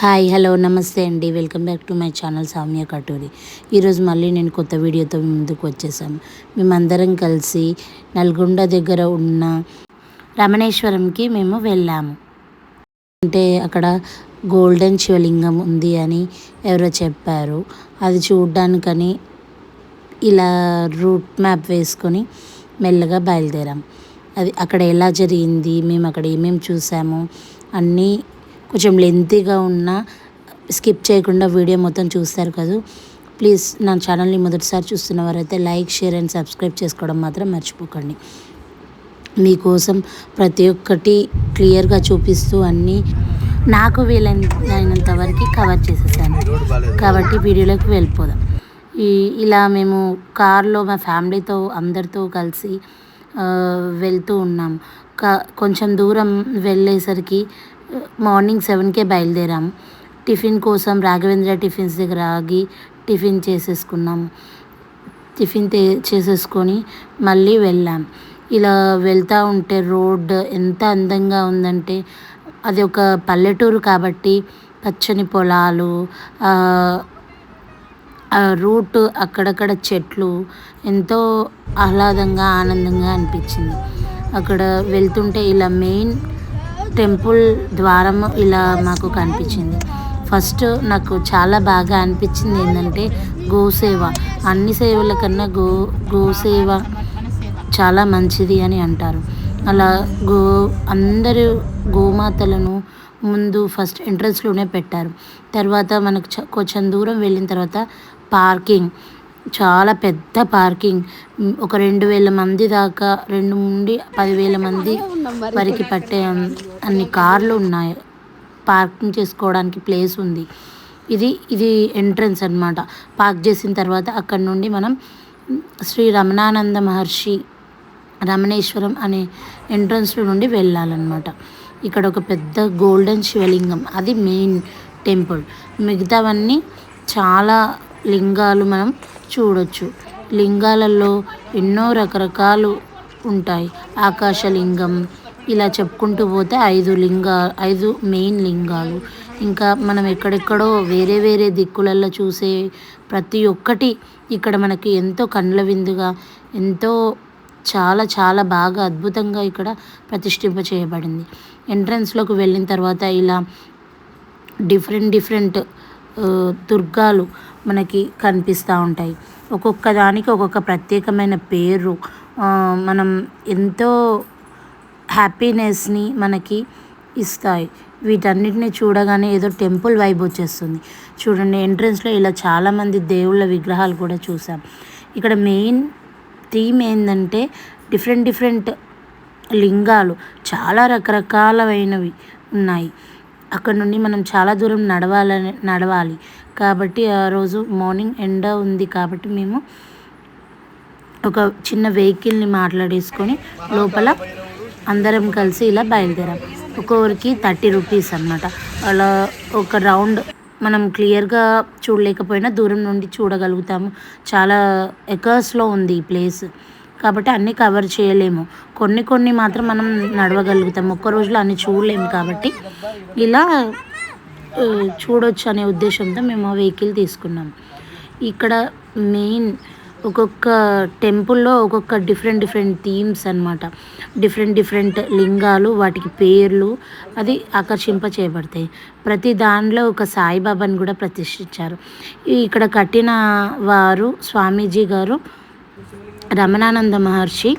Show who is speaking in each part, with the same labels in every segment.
Speaker 1: Hi hello నమస్తే అండి. Welcome back to my channel Samya Katuri. ఈరోజు మళ్ళీ నేను కొత్త వీడియోతో ముందుకు వచ్చేసాను మేమందరం కలిసి నల్గొండ దగ్గర ఉన్న రమణేశ్వరంకి మేము వెళ్ళాము. అంటే అక్కడ గోల్డెన్ శివలింగం ఉంది అని ఎవరో చెప్పారు. అది చూడ్డానికని ఇలా రూట్ మ్యాప్ వేసుకొని మెల్లగా బయలుదేరాం. అది అక్కడ ఎలా జరిగింది మేము అక్కడ ఏమేమి చూసాము అన్నీ కొంచెం లెంతీగా ఉన్న స్కిప్ చేయకుండా వీడియో మొత్తం చూస్తారు కదా. ప్లీజ్ నా ఛానల్ని మొదటిసారి చూస్తున్న వారైతే లైక్ షేర్ అండ్ సబ్స్క్రైబ్ చేసుకోవడం మాత్రం మర్చిపోకండి. మీకోసం ప్రతి ఒక్కటి క్లియర్గా చూపిస్తూ అన్నీ నాకు వీలైనంత వరకు కవర్ చేసేసాను. కాబట్టి వీడియోలోకి వెళ్ళిపోదాం. ఈ ఇలా మేము కార్లో మా ఫ్యామిలీతో అందరితో కలిసి వెళ్తూ ఉన్నాం. కొంచెం దూరం వెళ్ళేసరికి మార్నింగ్ సెవెన్కే బయలుదేరాం. టిఫిన్ కోసం రాఘవేంద్ర టిఫిన్స్ దగ్గర ఆగి టిఫిన్ చేసేసుకున్నాం. టిఫిన్ చేసేసుకొని మళ్ళీ వెళ్ళాం. ఇలా వెళ్తూ ఉంటే రోడ్ ఎంత అందంగా ఉందంటే అది ఒక పల్లెటూరు కాబట్టి పచ్చని పొలాలు రూట్ అక్కడక్కడ చెట్లు ఎంతో ఆహ్లాదంగా ఆనందంగా అనిపించింది. అక్కడ వెళ్తుంటే ఇలా మెయిన్ టెంపుల్ ద్వారము ఇలా మాకు కనిపించింది. ఫస్ట్ నాకు చాలా బాగా అనిపించింది ఏంటంటే గోసేవ. అన్ని సేవల కన్నా గో గోసేవ చాలా మంచిది అని అంటారు. అలా గో అందరూ గోమాతలను ముందు ఫస్ట్ ఎంట్రన్స్లోనే పెట్టారు. తర్వాత మనకు కొంచెం దూరం వెళ్ళిన తర్వాత పార్కింగ్. చాలా పెద్ద పార్కింగ్. ఒక రెండు వేల మంది దాకా రెండు నుండి పదివేల మంది వరకు పట్టే అన్ని కార్లు ఉన్నాయి. పార్కింగ్ చేసుకోవడానికి ప్లేస్ ఉంది. ఇది ఇది ఎంట్రన్స్ అనమాట పార్క్ చేసిన తర్వాత అక్కడ నుండి మనం శ్రీ రమణానంద మహర్షి రమణేశ్వరం అనే ఎంట్రన్స్లో నుండి వెళ్ళాలన్నమాట. ఇక్కడ ఒక పెద్ద గోల్డెన్ శివలింగం. అది మెయిన్ టెంపుల్. మిగతావన్నీ చాలా లింగాలు మనం చూడొచ్చు. లింగాలలో ఎన్నో రకరకాలు ఉంటాయి. ఆకాశలింగం ఇలా చెప్పుకుంటూ పోతే ఐదు లింగా ఐదు మెయిన్ లింగాలు. ఇంకా మనం ఎక్కడెక్కడో వేరే వేరే దిక్కులలో చూసే ప్రతి ఒక్కటి ఇక్కడ మనకి ఎంతో కండ్ల విందుగా ఎంతో చాలా చాలా బాగా అద్భుతంగా ఇక్కడ ప్రతిష్ఠింప చేయబడింది. ఎంట్రన్స్లోకి వెళ్ళిన తర్వాత ఇలా డిఫరెంట్ డిఫరెంట్ దుర్గాలు మనకి కనిపిస్తూ ఉంటాయి. ఒక్కొక్క దానికి ఒక్కొక్క ప్రత్యేకమైన పేరు. మనం ఎంతో హ్యాపీనెస్ని మనకి ఇస్తాయి. వీటన్నిటిని చూడగానే ఏదో టెంపుల్ వైబ్ వచ్చేస్తుంది. చూడండి ఎంట్రన్స్లో ఇలా చాలామంది దేవుళ్ళ విగ్రహాలు కూడా చూసాం. ఇక్కడ మెయిన్ థీమ్ ఏంటంటే డిఫరెంట్ డిఫరెంట్ లింగాలు. చాలా రకరకాలమైనవి ఉన్నాయి. అక్కడ నుండి మనం చాలా దూరం నడవాలని నడవాలి. కాబట్టి ఆ రోజు మార్నింగ్ ఎండ ఉంది కాబట్టి మేము ఒక చిన్న వెహికల్ని మాట్లాడేసుకొని లోపల అందరం కలిసి ఇలా బయలుదేరాం. ఒక్కొక్కరికి థర్టీ రూపీస్ అనమాట అలా ఒక రౌండ్ మనం క్లియర్గా చూడలేకపోయినా దూరం నుండి చూడగలుగుతాము. చాలా ఎకర్స్లో ఉంది ఈ ప్లేస్. కాబట్టి అన్నీ కవర్ చేయలేము. కొన్ని కొన్ని మాత్రం మనం నడవగలుగుతాం. ఒక్క రోజులో అన్ని చూడలేము కాబట్టి ఇలా చూడొచ్చు అనే ఉద్దేశంతో మేము ఆ వెహికల్ తీసుకున్నాం. ఇక్కడ మెయిన్ ఒక్కొక్క టెంపుల్లో ఒక్కొక్క డిఫరెంట్ డిఫరెంట్ థీమ్స్ అనమాట డిఫరెంట్ డిఫరెంట్ లింగాలు వాటికి పేర్లు అది ఆకర్షింప చేయబడతాయి. ప్రతి దానిలో ఒక సాయిబాబాని కూడా ప్రతిష్ఠించారు. ఇక్కడ కట్టిన వారు స్వామీజీ గారు రమణానంద మహర్షి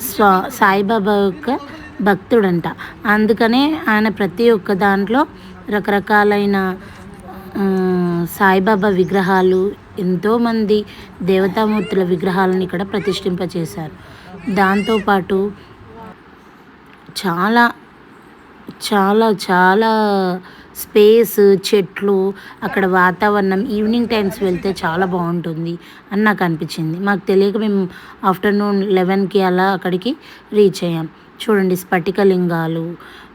Speaker 1: స్వా సాయిబాబా యొక్క భక్తుడంట. అందుకనే ఆయన ప్రతి ఒక్క దాంట్లో రకరకాలైన సాయిబాబా విగ్రహాలు ఎంతోమంది దేవతామూర్తుల విగ్రహాలను ఇక్కడ ప్రతిష్ఠింపచేశారు. దాంతోపాటు చాలా చాలా చాలా స్పేస్ చెట్లు అక్కడ వాతావరణం ఈవినింగ్ టైమ్స్ వెళ్తే చాలా బాగుంటుంది అని నాకు అనిపించింది. మాకు తెలియక మేము ఆఫ్టర్నూన్ లెవెన్కి అలా అక్కడికి రీచ్ అయ్యాం. చూడండి స్ఫటికలింగాలు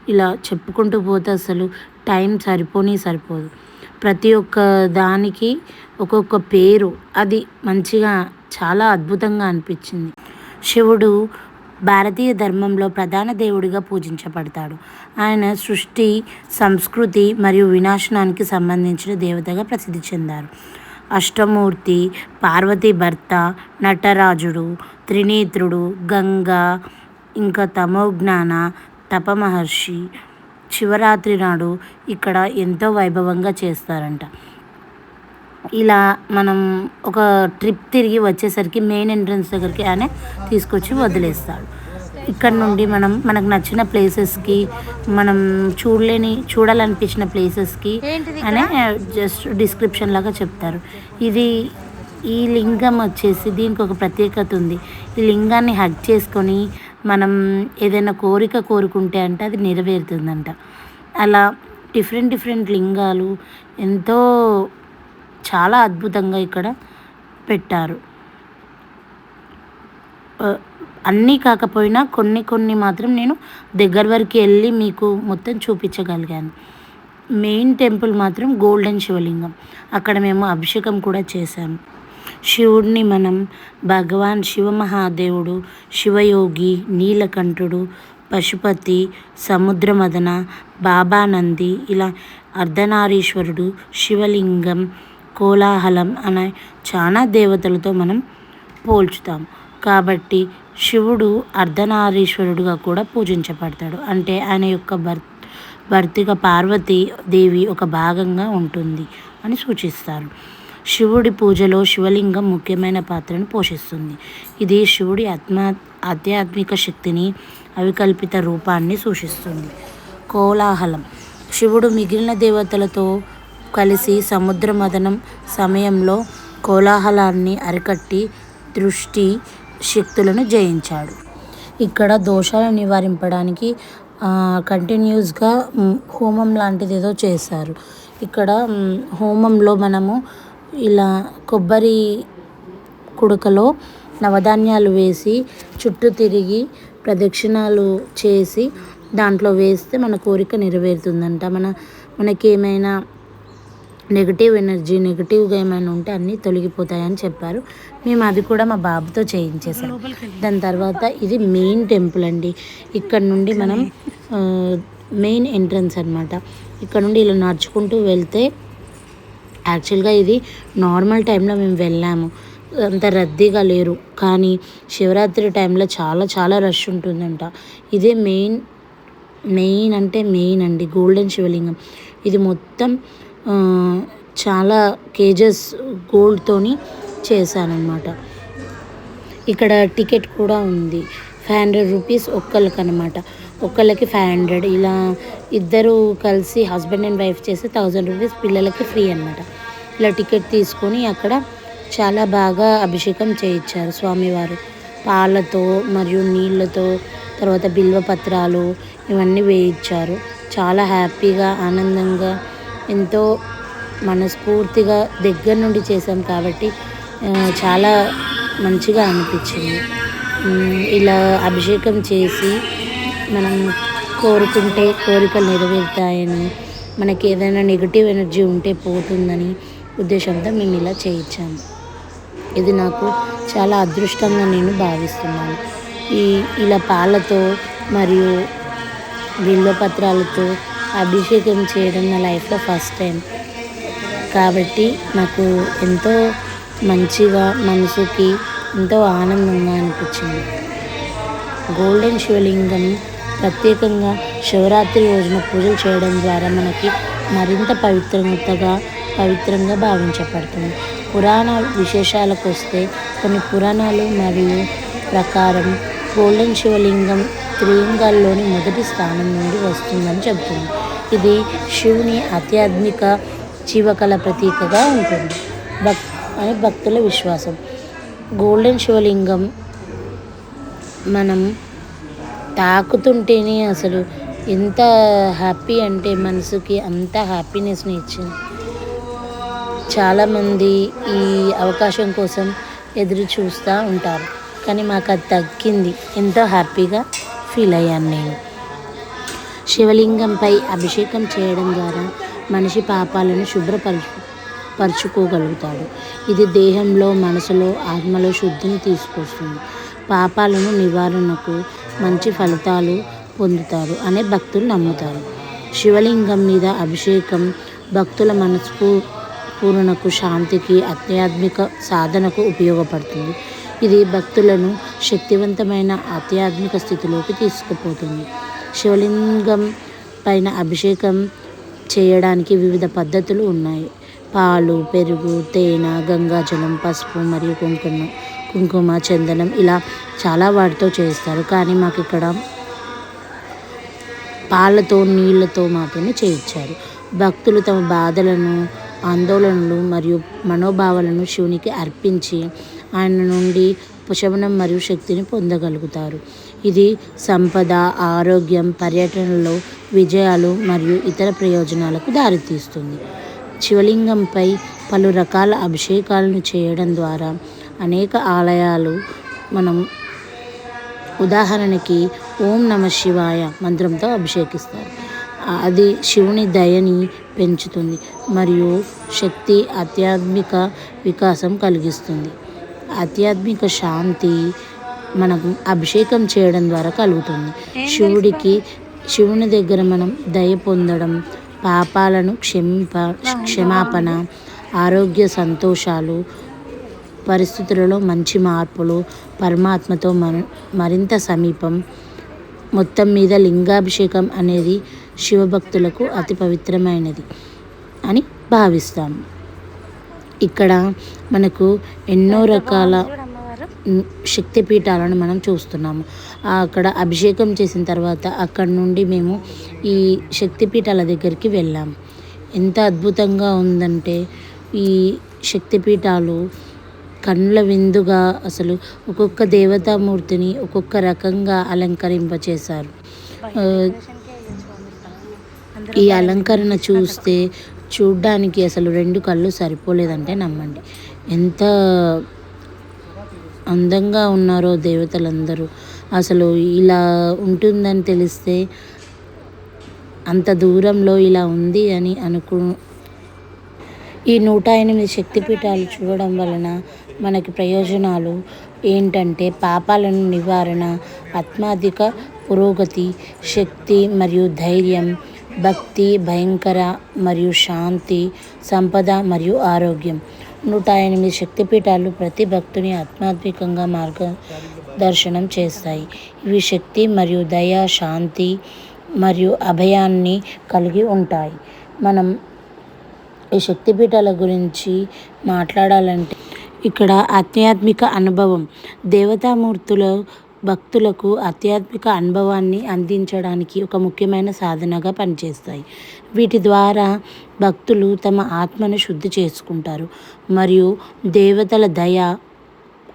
Speaker 1: ఇలా చెప్పుకుంటూ పోతే అసలు టైం సరిపోని సరిపోదు. ప్రతి ఒక్క దానికి ఒక్కొక్క పేరు అది మంచిగా చాలా అద్భుతంగా అనిపించింది. శివుడు భారతీయ ధర్మంలో ప్రధాన దేవుడిగా పూజించబడతాడు. ఆయన సృష్టి సంస్కృతి మరియు వినాశనానికి సంబంధించిన దేవతగా ప్రసిద్ధి చెందారు. అష్టమూర్తి పార్వతి భర్త నటరాజుడు త్రినేత్రుడు గంగా ఇంకా తమోజ్ఞాన తపమహర్షి శివరాత్రి నాడు ఇక్కడ ఎంతో వైభవంగా చేస్తారంట. ఇలా మనం ఒక ట్రిప్ తిరిగి వచ్చేసరికి మెయిన్ ఎంట్రన్స్ దగ్గరికి ఆయన తీసుకొచ్చి వదిలేస్తాడు. ఇక్కడ నుండి మనం మనకు నచ్చిన ప్లేసెస్కి మనం చూడలేని చూడాలనిపించిన ప్లేసెస్కి అనే జస్ట్ డిస్క్రిప్షన్ లాగా చెప్తారు. ఇది ఈ లింగం వచ్చేసి దీనికి ఒక ప్రత్యేకత ఉంది. ఈ లింగాన్ని హగ్ చేసుకొని మనం ఏదైనా కోరిక కోరుకుంటే అంటే అది నెరవేరుతుందంట. అలా డిఫరెంట్ డిఫరెంట్ లింగాలు ఎంతో చాలా అద్భుతంగా ఇక్కడ పెట్టారు. అన్నీ కాకపోయినా కొన్ని కొన్ని మాత్రం నేను దగ్గర వరకు వెళ్ళి మీకు మొత్తం చూపించగలిగాను. మెయిన్ టెంపుల్ మాత్రం గోల్డెన్ శివలింగం. అక్కడ మేము అభిషేకం కూడా చేశాము. శివుడిని మనం భగవాన్ శివమహాదేవుడు శివయోగి నీలకంఠుడు పశుపతి సముద్రమదన బాబానంది ఇలా అర్ధనారీశ్వరుడు శివలింగం కోలాహలం అనే చాలా దేవతలతో మనం పోల్చుతాం. కాబట్టి శివుడు అర్ధనారీశ్వరుడుగా కూడా పూజించబడతాడు. అంటే ఆయన యొక్క భర్త భర్తగా పార్వతీ దేవి ఒక భాగంగా ఉంటుంది అని సూచిస్తారు. శివుడి పూజలో శివలింగం ముఖ్యమైన పాత్రను పోషిస్తుంది. ఇది శివుడి ఆత్మా ఆధ్యాత్మిక శక్తిని అవికల్పిత రూపాన్ని సూచిస్తుంది. కోలాహలం. శివుడు మిగిలిన దేవతలతో కలిసి సముద్ర మదనం సమయంలో కోలాహలాన్ని అరికట్టి దృష్టి శక్తులను జయించాడు. ఇక్కడ దోషాలను నివారింపడానికి కంటిన్యూస్గా హోమం లాంటిది ఏదో చేశారు. ఇక్కడ హోమంలో మనము ఇలా కొబ్బరి కుడకలో నవధాన్యాలు వేసి చుట్టూ తిరిగి ప్రదక్షిణాలు చేసి దాంట్లో వేస్తే మన కోరిక నెరవేరుతుందంట. మన మనకి ఏమైనా నెగిటివ్ ఎనర్జీ నెగిటివ్గా ఏమైనా ఉంటే అన్నీ తొలగిపోతాయని చెప్పారు. మేము అది కూడా మా బాబుతో చేయించేసాం. దాని తర్వాత ఇది మెయిన్ టెంపుల్ అండి. ఇక్కడ నుండి మనం మెయిన్ ఎంట్రన్స్ అనమాట ఇక్కడ నుండి ఇలా నడుచుకుంటూ వెళ్తే యాక్చువల్గా ఇది నార్మల్ టైంలో మేము వెళ్ళాము. అంత రద్దీగా లేరు. కానీ శివరాత్రి టైంలో చాలా చాలా రష్ ఉంటుందంట. ఇదే మెయిన్ మెయిన్ అంటే మెయిన్ అండి గోల్డెన్ శివలింగం. ఇది మొత్తం చాలా కేజెస్ గోల్డ్తోని చేశానమాట ఇక్కడ టికెట్ కూడా ఉంది. ఫైవ్ హండ్రెడ్ రూపీస్ ఒక్కళ్ళకి అనమాట ఒక్కళ్ళకి ఫైవ్ హండ్రెడ్. ఇలా ఇద్దరు కలిసి హస్బెండ్ అండ్ వైఫ్ చేస్తే థౌజండ్ రూపీస్ పిల్లలకి ఫ్రీ అనమాట ఇలా టికెట్ తీసుకొని అక్కడ చాలా బాగా అభిషేకం చేయించారు స్వామివారు. పాలతో మరియు నీళ్ళతో తర్వాత బిల్వ పత్రాలు ఇవన్నీ వేయించారు. చాలా హ్యాపీగా ఆనందంగా ఎంతో మనస్ఫూర్తిగా దగ్గర నుండి చేసాం కాబట్టి చాలా మంచిగా అనిపించింది. ఇలా అభిషేకం చేసి మనం కోరుకుంటే కోరికలు నెరవేరుతాయని మనకి ఏదైనా నెగిటివ్ ఎనర్జీ ఉంటే పోతుందని ఉద్దేశంతో మేము ఇలా చేయించాము. ఇది నాకు చాలా అదృష్టంగా నేను భావిస్తున్నాను. ఈ ఇలా పాలతో మరియు పత్రాలతో అభిషేకం చేయడం నా లైఫ్లో ఫస్ట్ టైం. కాబట్టి నాకు ఎంతో మంచిగా మనసుకి ఎంతో ఆనందంగా అనిపించింది. గోల్డెన్ శివలింగం ప్రత్యేకంగా శివరాత్రి రోజున పూజలు చేయడం ద్వారా మనకి మరింత పవిత్రతగా పవిత్రంగా భావించబడుతుంది. పురాణ విశేషాలకు వస్తే కొన్ని పురాణాలు మరియు ప్రకారం గోల్డెన్ శివలింగం త్రిలింగాల్లోని మొదటి స్థానం నుండి వస్తుందని చెబుతుంది. ఇది శివుని ఆధ్యాత్మిక జీవకళ ప్రతీకగా ఉంటుంది. భక్ అని భక్తుల విశ్వాసం. గోల్డెన్ శివలింగం మనం తాకుతుంటేనే అసలు ఎంత హ్యాపీ అంటే మనసుకి అంత హ్యాపీనెస్ని ఇచ్చింది. చాలామంది ఈ అవకాశం కోసం ఎదురు చూస్తూ ఉంటారు. కానీ మాకు అది తగ్గింది. ఎంతో హ్యాపీగా ఫీల్ అయ్యాను నేను. శివలింగంపై అభిషేకం చేయడం ద్వారా మనిషి పాపాలను శుభ్రపరచు పరుచుకోగలుగుతాడు. ఇది దేహంలో మనసులో ఆత్మలో శుద్ధిని తీసుకొస్తుంది. పాపాలను నివారణకు మంచి ఫలితాలు పొందుతారు అనే భక్తులు నమ్ముతారు. శివలింగం మీద అభిషేకం భక్తుల మనస్ఫూ పూరణకు శాంతికి ఆధ్యాత్మిక సాధనకు ఉపయోగపడుతుంది. ఇది భక్తులను శక్తివంతమైన ఆధ్యాత్మిక స్థితిలోకి తీసుకుపోతుంది. శివలింగం పైన అభిషేకం చేయడానికి వివిధ పద్ధతులు ఉన్నాయి. పాలు పెరుగు తేనె గంగాజలం పసుపు మరియు కుంకుమ కుంకుమ చందనం ఇలా చాలా వాటితో చేస్తారు. కానీ మాకు ఇక్కడ పాలతో నీళ్ళతో మాత్రమే చేయించారు. భక్తులు తమ బాధలను ఆందోళనలు మరియు మనోభావాలను శివునికి అర్పించి ఆయన నుండి ఉపశమనం మరియు శక్తిని పొందగలుగుతారు. ఇది సంపద ఆరోగ్యం పర్యటనలో విజయాలు మరియు ఇతర ప్రయోజనాలకు దారితీస్తుంది. శివలింగంపై పలు రకాల అభిషేకాలను చేయడం ద్వారా అనేక ఆలయాలు మనం ఉదాహరణకి ఓం నమ శివాయ మంత్రంతో అభిషేకిస్తారు. అది శివుని దయని పెంచుతుంది మరియు శక్తి ఆధ్యాత్మిక వికాసం కలిగిస్తుంది. ఆధ్యాత్మిక శాంతి మనకు అభిషేకం చేయడం ద్వారా కలుగుతుంది. శివుడికి శివుని దగ్గర మనం దయ పొందడం పాపాలను క్షమింప క్షమాపణ ఆరోగ్య సంతోషాలు పరిస్థితులలో మంచి మార్పులు పరమాత్మతో మరింత సమీపం మొత్తం మీద లింగాభిషేకం అనేది శివభక్తులకు అతి పవిత్రమైనది అని భావిస్తాము. ఇక్కడ మనకు ఎన్నో రకాల శక్తిపీఠాలను మనం చూస్తున్నాము. అక్కడ అభిషేకం చేసిన తర్వాత అక్కడ నుండి మేము ఈ శక్తిపీఠాల దగ్గరికి వెళ్ళాము ఎంత అద్భుతంగా ఉందంటే ఈ శక్తిపీఠాలు కన్నుల విందుగా అసలు ఒక్కొక్క దేవతామూర్తిని ఒక్కొక్క రకంగా అలంకరింపచేశారు. ఈ అలంకరణ చూస్తే చూడ్డానికి అసలు రెండు కళ్ళు సరిపోలేదంటే నమ్మండి. ఎంత అందంగా ఉన్నారో దేవతలందరూ. అసలు ఇలా ఉంటుందని తెలిస్తే అంత దూరంలో ఇలా ఉంది అని అనుకు ఈ నూట ఎనిమిది శక్తిపీఠాలు చూడడం వలన మనకి ప్రయోజనాలు ఏంటంటే పాపాలను నివారణ ఆత్మాధిక పురోగతి శక్తి మరియు ధైర్యం భక్తి భయంకర మరియు శాంతి సంపద మరియు ఆరోగ్యం. నూట ఎనిమిది శక్తిపీఠాలు ప్రతి భక్తుని ఆధ్యాత్మికంగా మార్గదర్శనం చేస్తాయి. ఇవి శక్తి మరియు దయ శాంతి మరియు అభయాన్ని కలిగి ఉంటాయి. మనం ఈ శక్తిపీఠాల గురించి మాట్లాడాలంటే ఇక్కడ ఆధ్యాత్మిక అనుభవం దేవతామూర్తులు భక్తులకు ఆధ్యాత్మిక అనుభవాన్ని అందించడానికి ఒక ముఖ్యమైన సాధనగా పనిచేస్తాయి. వీటి ద్వారా భక్తులు తమ ఆత్మను శుద్ధి చేసుకుంటారు మరియు దేవతల దయ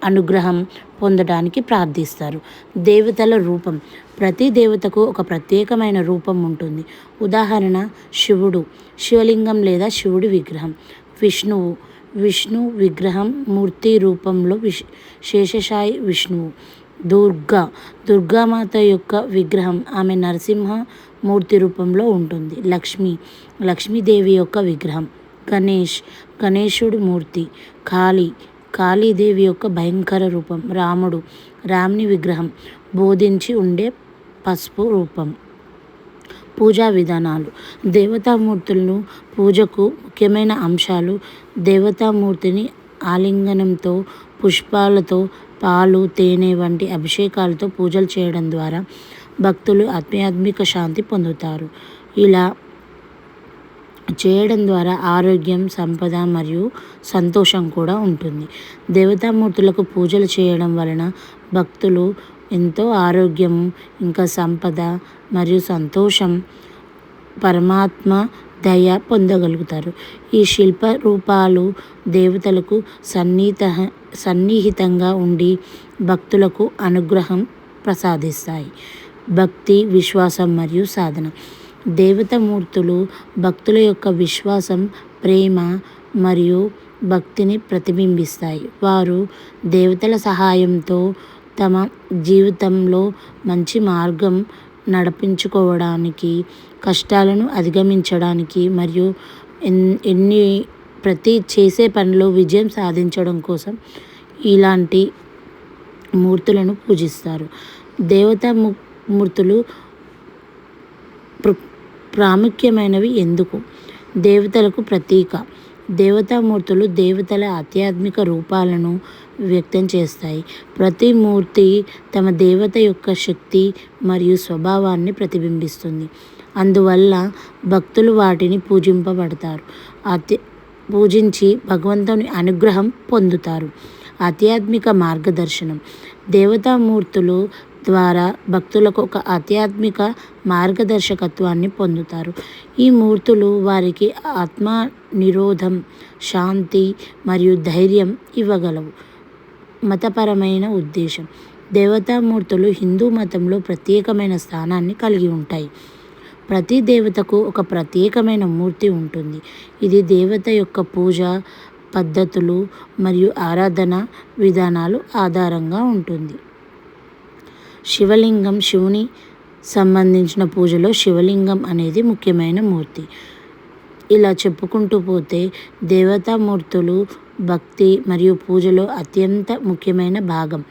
Speaker 1: అనుగ్రహం పొందడానికి ప్రార్థిస్తారు. దేవతల రూపం. ప్రతి దేవతకు ఒక ప్రత్యేకమైన రూపం ఉంటుంది. ఉదాహరణ శివుడు శివలింగం లేదా శివుడి విగ్రహం. విష్ణువు విష్ణు విగ్రహం మూర్తి రూపంలో విశ్ శేషశాయి విష్ణువు. దుర్గా. దుర్గామాత యొక్క విగ్రహం ఆమె నరసింహ మూర్తి రూపంలో ఉంటుంది. లక్ష్మి. లక్ష్మీదేవి యొక్క విగ్రహం. గణేష్. గణేశుడి మూర్తి. కాళీ. కాళీదేవి యొక్క భయంకర రూపం. రాముడు. రాముని విగ్రహం. బోధించి ఉండే పసుపు రూపం. పూజా విధానాలు. దేవతామూర్తులను పూజకు ముఖ్యమైన అంశాలు దేవతామూర్తిని ఆలింగనంతో పుష్పాలతో పాలు తేనె వంటి అభిషేకాలతో పూజలు చేయడం ద్వారా భక్తులు ఆధ్యాత్మిక శాంతి పొందుతారు. ఇలా చేయడం ద్వారా ఆరోగ్యం సంపద మరియు సంతోషం కూడా ఉంటుంది. దేవతామూర్తులకు పూజలు చేయడం వలన భక్తులు ఎంతో ఆరోగ్యం ఇంకా సంపద మరియు సంతోషం పరమాత్మ దయ పొందగలుగుతారు. ఈ శిల్ప రూపాలు దేవతలకు సన్నిహిత సన్నిహితంగా ఉండి భక్తులకు అనుగ్రహం ప్రసాదిస్తాయి. భక్తి విశ్వాసం మరియు సాధన. దేవతామూర్తులు భక్తుల యొక్క విశ్వాసం ప్రేమ మరియు భక్తిని ప్రతిబింబిస్తాయి. వారు దేవతల సహాయంతో తమ జీవితంలో మంచి మార్గం నడిపించుకోవడానికి కష్టాలను అధిగమించడానికి మరియు ఎన్ ఎన్ని ప్రతి చేసే పనిలో విజయం సాధించడం కోసం ఇలాంటి మూర్తులను పూజిస్తారు. దేవతా మూర్తులు ప్ర ప్రాముఖ్యమైనవి ఎందుకు? దేవతలకు ప్రతీక. దేవతామూర్తులు దేవతల ఆధ్యాత్మిక రూపాలను వ్యక్తం చేస్తాయి. ప్రతి మూర్తి తమ దేవత యొక్క శక్తి మరియు స్వభావాన్ని ప్రతిబింబిస్తుంది. అందువల్ల భక్తులు వాటిని పూజింపబడతారు. అతి పూజించి భగవంతుని అనుగ్రహం పొందుతారు. ఆధ్యాత్మిక మార్గదర్శనం. దేవతామూర్తులు ద్వారా భక్తులకు ఒక ఆధ్యాత్మిక మార్గదర్శకత్వాన్ని పొందుతారు. ఈ మూర్తులు వారికి ఆత్మ నిరోధం శాంతి మరియు ధైర్యం ఇవ్వగలవు. మతపరమైన ఉద్దేశం. దేవతామూర్తులు హిందూ మతంలో ప్రత్యేకమైన స్థానాన్ని కలిగి ఉంటాయి. ప్రతి దేవతకు ఒక ప్రత్యేకమైన మూర్తి ఉంటుంది. ఇది దేవత యొక్క పూజ పద్ధతులు మరియు ఆరాధన విధానాలు ఆధారంగా ఉంటుంది. శివలింగం శివుని సంబంధించిన పూజలో శివలింగం అనేది ముఖ్యమైన మూర్తి. ఇలా చెప్పుకుంటూ పోతే దేవతామూర్తులు భక్తి మరియు పూజలో అత్యంత ముఖ్యమైన భాగం.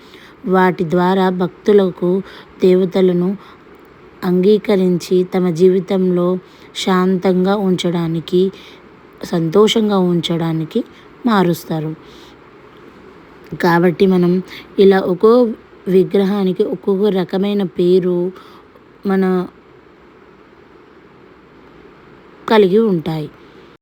Speaker 1: వాటి ద్వారా భక్తులకు దేవతలను అంగీకరించి తమ జీవితంలో శాంతంగా ఉంచడానికి సంతోషంగా ఉంచడానికి మారుస్తారు. కాబట్టి మనం ఇలా ఒక్కో విగ్రహానికి ఒక్కొక్క రకమైన పేరు మన కలిగి ఉంటాయి.